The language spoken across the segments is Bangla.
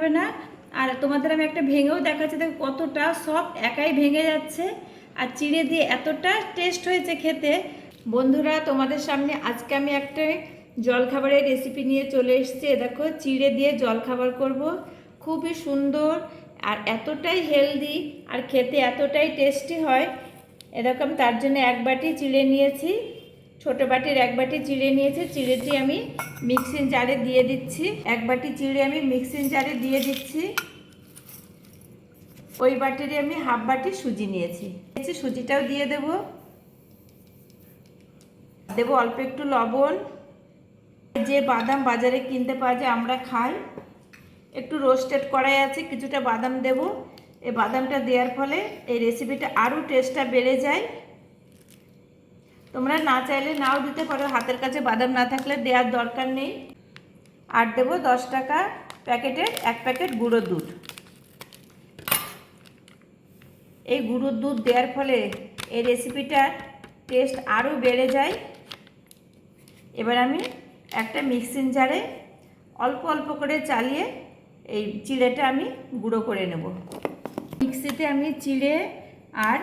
পারবে না। আর তোমাদের আমি একটা ভেঙেও দেখাচ্ছি, দেখো কতটা সফট একাই ভেঙে যাচ্ছে। আর চিড়ে দিয়ে এতটা টেস্ট হয়েছে খেতে। বন্ধুরা, তোমাদের সামনে আজকে আমি একটা জলখাবারের রেসিপি নিয়ে চলে এসেছি। দেখো, চিড়ে দিয়ে জলখাবার করব। খুবই সুন্দর আর এতটাই হেলদি আর খেতে এতটাই টেস্টি হয়। এরকম তার জন্য এক বাটি চিড়ে নিয়েছি। ছোটো বাটির এক বাটি চিড়ে নিয়েছি, চিড়েটি আমি মিক্সিং জারে দিয়ে দিচ্ছি। এক বাটি চিড়ে আমি মিক্সিং জারে দিয়ে দিচ্ছি। ওই বাটিরই আমি হাফ বাটি সুজি নিয়েছি। সুজিটাও দিয়ে দেব। দেব অল্প একটু লবণ। যে বাদাম বাজারে কিনতে পাওয়া যায়, আমরা খাই। একটু রোস্টেড করাই আছে, কিছুটা বাদাম দেব। এই বাদামটা দেওয়ার ফলে এই রেসিপিটা আরও টেস্টটা বেড়ে যায়। তোমরা না চাইলে নাও দিতে পারো। হাতের কাছে বাদাম না থাকলে দেওয়ার দরকার নেই। আর দেবো দশ টাকা প্যাকেটের এক প্যাকেট গুঁড়ো দুধ। এই গুঁড়োর দুধ দেওয়ার ফলে এই রেসিপিটার টেস্ট আরও বেড়ে যায়। এবার আমি একটা মিক্সিং জারে অল্প অল্প করে চালিয়ে এই চিড়েটা আমি গুঁড়ো করে নেব। মিক্সিতে আমি চিড়ে আর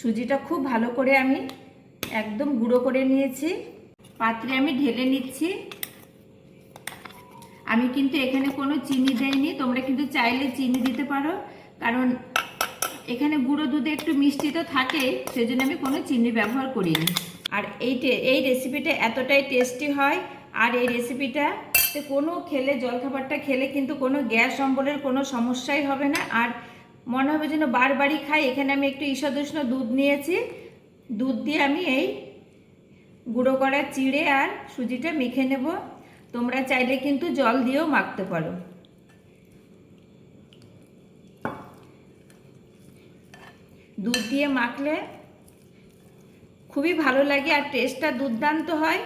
সুজিটা খুব ভালো করে আমি একদম গুঁড়ো করে নিয়েছি। পাত্রে আমি ঢেলে নিচ্ছি। আমি কিন্তু এখানে কোনো চিনি দেইনি, তোমরা কিন্তু চাইলে চিনি দিতে পারো। কারণ এখানে গুঁড়ো দুধে একটু মিষ্টি তো থাকে সেজন্য আমি কোনো চিনি ব্যবহার করিনি। আর এই এই রেসিপিটা এতটাই টেস্টি হয়, আর এই রেসিপিটা কোনো খেলে, জলখাবারটা খেলে কিন্তু কোনো গ্যাস অম্বলের কোনো সমস্যাই হবে না। আর মনে হবে যেন বারবারই খাই, এখানে আমি একটু ঈষদুষ্ণ দুধ নিয়েছি। দুধ দিয়ে আমি এই গুঁড়ো করা চিড়ে আর সুজিটা মেখে নেব। তোমরা চাইলে কিন্তু জল দিয়েও মাখতে পারো। দুধ দিয়ে মাখলে খুবই ভালো লাগে আর টেস্টটা দুর্দান্ত হয়।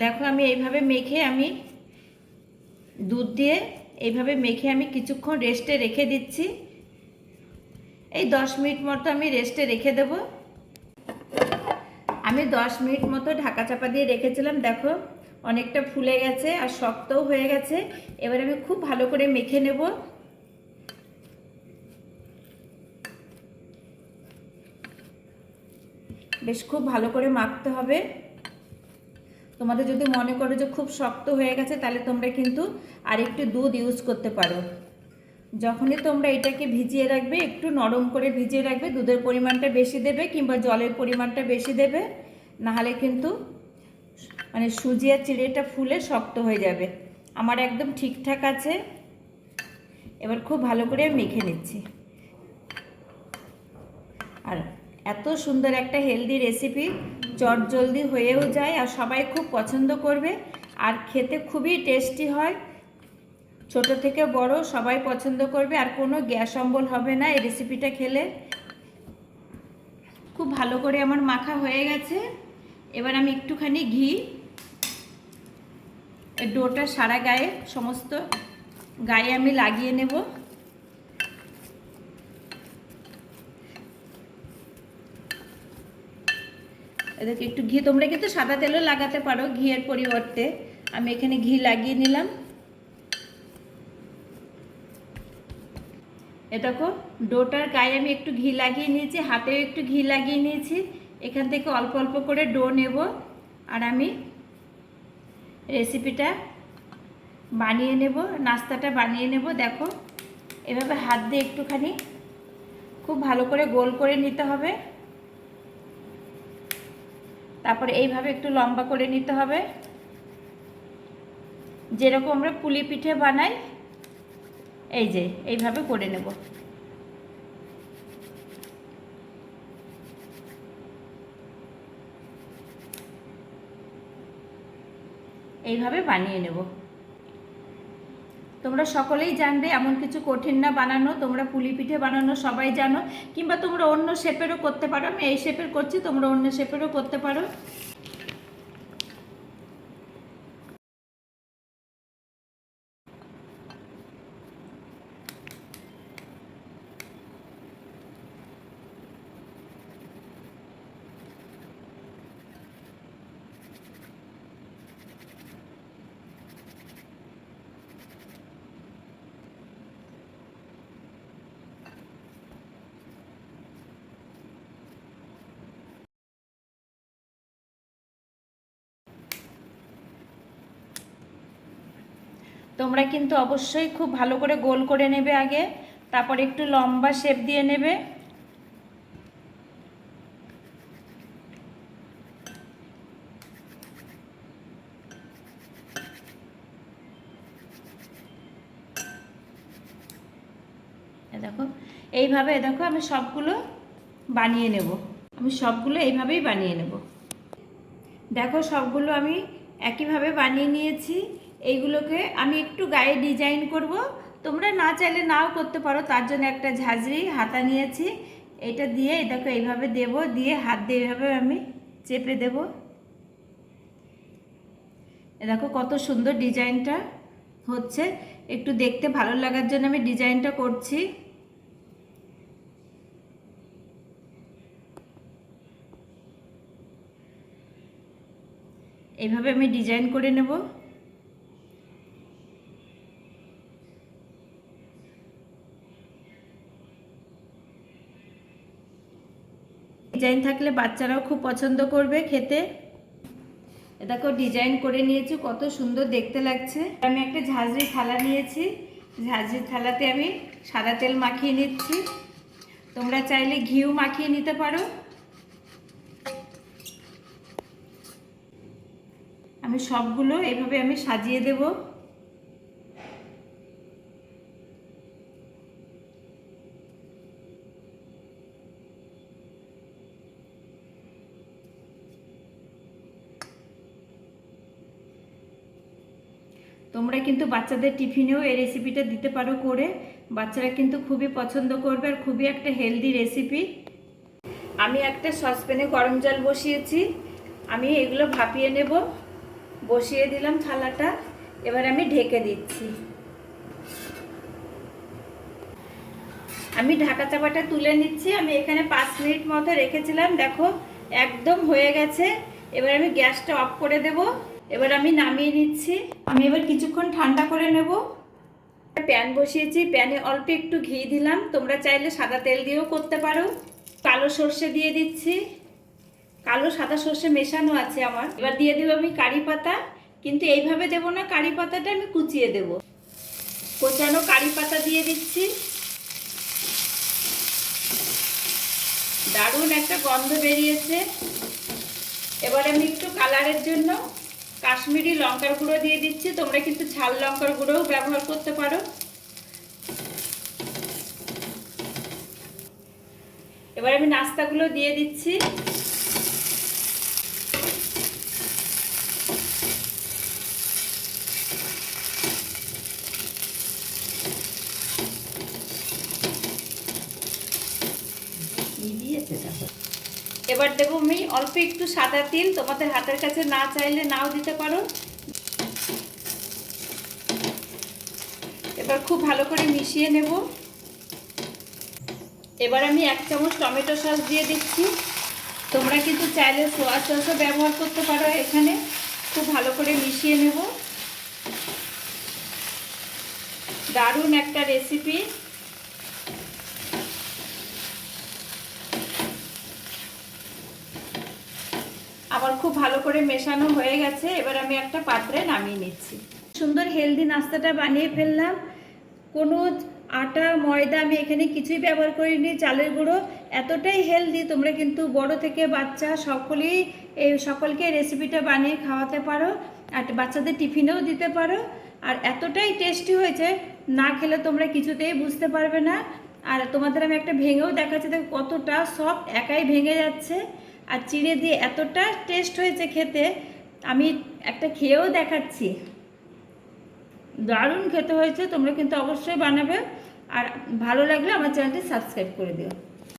দেখো আমি এইভাবে মেখে আমি দুধ দিয়ে এইভাবে মেখে আমি কিছুক্ষণ রেস্টে রেখে দিচ্ছি। এই দশ মিনিট মতো আমি রেস্টে রেখে দেব। আমি দশ মিনিট মতো ঢাকা চাপা দিয়ে রেখেছিলাম, দেখো, অনেকটা ফুলে গেছে আর শক্তও হয়ে গেছে। এবার আমি খুব ভালো করে মেখে নেব। বেশ, খুব ভালো করে মাখতে হবে। তোমাদের যদি মনে করো যে খুব শক্ত হয়ে গেছে, তাহলে তোমরা কিন্তু আরেকটু দুধ ইউজ করতে পারো। যখনই তোমরা এটাকে ভিজিয়ে রাখবে, একটু নরম করে ভিজিয়ে রাখবে, দুধের পরিমাণটা বেশি দেবে কিংবা জলের পরিমাণটা বেশি দেবে, নাহলে কিন্তু মানে সুজি আর চিড়েটা ফুলে শক্ত হয়ে যাবে। আমার একদম ঠিকঠাক আছে। এবার খুব ভালো করে মেখে নিচ্ছি। আর এত সুন্দর একটা হেলদি রেসিপি চট জলদি হয়েও যায় আর সবাই খুব পছন্দ করবে আর খেতে খুবই টেস্টি হয়। ছোট থেকে বড় সবাই পছন্দ করবে আর কোনো গ্যাস অম্বল হবে না এই রেসিপিটা খেলে। খুব ভালো করে আমার মাখা হয়ে গেছে। এবার আমি একটুখানি ঘি ডোটা সারা গায়ে, সমস্ত গায়ে আমি লাগিয়ে নেব। এদেরকে একটু ঘি, তোমরা কিন্তু সাদা তেলও লাগাতে পারো ঘিয়ের পরিবর্তে। আমি এখানে ঘি লাগিয়ে নিলাম। এ দেখো, ডোটার গায়ে আমি একটু ঘি লাগিয়ে নিয়েছি, হাতেও একটু ঘি লাগিয়ে নিয়েছি। এখান থেকে অল্প অল্প করে ডো নেব। আর আমি রেসিপিটা বানিয়ে নেব, নাস্তাটা বানিয়ে নেব। দেখো, এভাবে হাত দিয়ে একটুখানি খুব ভালো করে গোল করে নিতে হবে। তারপরে এইভাবে একটু লম্বা করে নিতে হবে। যেরকম আমরা পুলি পিঠে বানাই, এই যে, এইভাবে করে নেব। এইভাবে বানিয়ে নেব। তোমরা সকলেই জানবে, এমন কিছু কঠিন না বানানো, তোমরা পুলি পিঠে বানানো, সবাই জানো। কিংবা তোমরা অন্য শেপেরও করতে পারো, আমি এই শেপের করছি, তোমরা অন্য শেপেরও করতে পারো। তোমরা কিন্তু অবশ্যই খুব ভালো করে গোল করে নেবে আগে, তারপর একটু লম্বা শেপ দিয়ে নেবে। দেখো, এইভাবে দেখো আমি সবগুলো বানিয়ে নেব। আমি সবগুলো এইভাবেই বানিয়ে নেব। দেখো সবগুলো আমি একইভাবে বানিয়ে নিয়েছি। এইগুলোকে আমি একটু গায়ে ডিজাইন করব। তোমরা না চাইলে নাও করতে পারো, তার জন্য একটা ঝাঁঝরি হাতা নিয়েছি। এটা দিয়ে দেখো, এইভাবে দেব, দিয়ে হাত দিয়ে এইভাবে আমি চেপে দেব। দেখো, কত সুন্দর ডিজাইনটা হচ্ছে। একটু দেখতে ভালো লাগার জন্য আমি ডিজাইনটা করছি। এইভাবে আমি ডিজাইন করে নেব। ডিজাইন থাকলে বাচ্চারাও খুব পছন্দ করবে খেতে। এ দেখো, ডিজাইন করে নিয়েছি, কত সুন্দর দেখতে লাগছে। আমি একটা ঝাঁঝরি থালা নিয়েছি। ঝাঁঝরি থালাতে আমি সাদা তেল মাখিয়ে নিচ্ছি। তোমরা চাইলে ঘিও মাখিয়ে নিতে পারো। আমি সবগুলো এভাবে আমি সাজিয়ে দেব। তোমরা কিন্তু বাচ্চাদের টিফিনেও এই রেসিপিটা দিতে পারো করে। বাচ্চারা কিন্তু খুবই পছন্দ করবে আর খুবই একটা হেলদি রেসিপি আমি একটা সসপ্যানে গরম জল বসিয়েছি। আমি এগুলো ভাপিয়ে নেব। বসিয়ে দিলাম থালাটা। এবার আমি ঢেকে দিচ্ছি। আমি ঢাকা চাপাটা তুলে নিচ্ছি। আমি এখানে পাঁচ মিনিট মতো রেখেছিলাম। দেখো, একদম হয়ে গেছে। এবার আমি গ্যাসটা অফ করে দেব। এবার আমি নামিয়ে নিচ্ছি। আমি এবার কিছুক্ষণ ঠান্ডা করে নেব। প্যান বসিয়েছি, প্যানে অল্প একটু ঘি দিলাম। তোমরা চাইলে সাদা তেল দিয়েও করতে পারো। কালো সর্ষে দিয়ে দিচ্ছি। কালো সাদা সর্ষে মেশানো আছে আমার। এবার দিয়ে দেবো আমি কারি পাতা। কিন্তু এইভাবে দেবো না, কারি পাতাটা আমি কুচিয়ে দেব। কোচানো কারি পাতা দিয়ে দিচ্ছি। দারুণ একটা গন্ধ বেরিয়েছে। এবার আমি একটু কালারের জন্য কাশ্মীরি লঙ্কার গুঁড়ো দিয়ে দিচ্ছি। তোমরা কিন্তু ঝাল লঙ্কার গুঁড়োও ব্যবহার করতে পারো। এবার আমি নাস্তাগুলো দিয়ে দিচ্ছি এবার দেবো আমি। অল্প একটু সাদা তিল, তোমাদের হাতের কাছে না চাইলে নাও দিতে পারো। এবার খুব ভালো করে মিশিয়ে নেব। এবার আমি এক চামচ টমেটো সস দিয়ে দিচ্ছি। তোমরা কিন্তু চাইলে সোয়া সসও ব্যবহার করতে পারো এখানে। খুব ভালো করে মিশিয়ে নেব। দারুণ একটা রেসিপি আবার খুব ভালো করে মেশানো হয়ে গেছে। এবার আমি একটা পাত্রে নামিয়ে নিচ্ছি। সুন্দর হেলদি নাস্তাটা বানিয়ে ফেললাম। কোনো আটা, ময়দা আমি এখানে কিছুই ব্যবহার করিনি। চালের গুঁড়ো এতটাই হেলদি, তোমরা কিন্তু বড় থেকে বাচ্চা সকলেই এই সকলকে রেসিপিটা বানিয়ে খাওয়াতে পারো আর বাচ্চাদের টিফিনেও দিতে পারো। আর এতটাই টেস্টি হয়েছে, না খেলে তোমরা কিছুতেই বুঝতে পারবে না। আর তোমাদের আমি একটা ভেঙেও দেখাচ্ছি, দেখো কতটা সফট একাই ভেঙে যাচ্ছে। আর চিড়ে দিয়ে এতটা টেস্ট হয়েছে খেতে, আমি একটা খেয়েও দেখাচ্ছি। দারুণ খেতে হয়েছে, তোমরা কিন্তু অবশ্যই বানাবে। আর ভালো লাগলে আমার চ্যানেলটি সাবস্ক্রাইব করে দিও।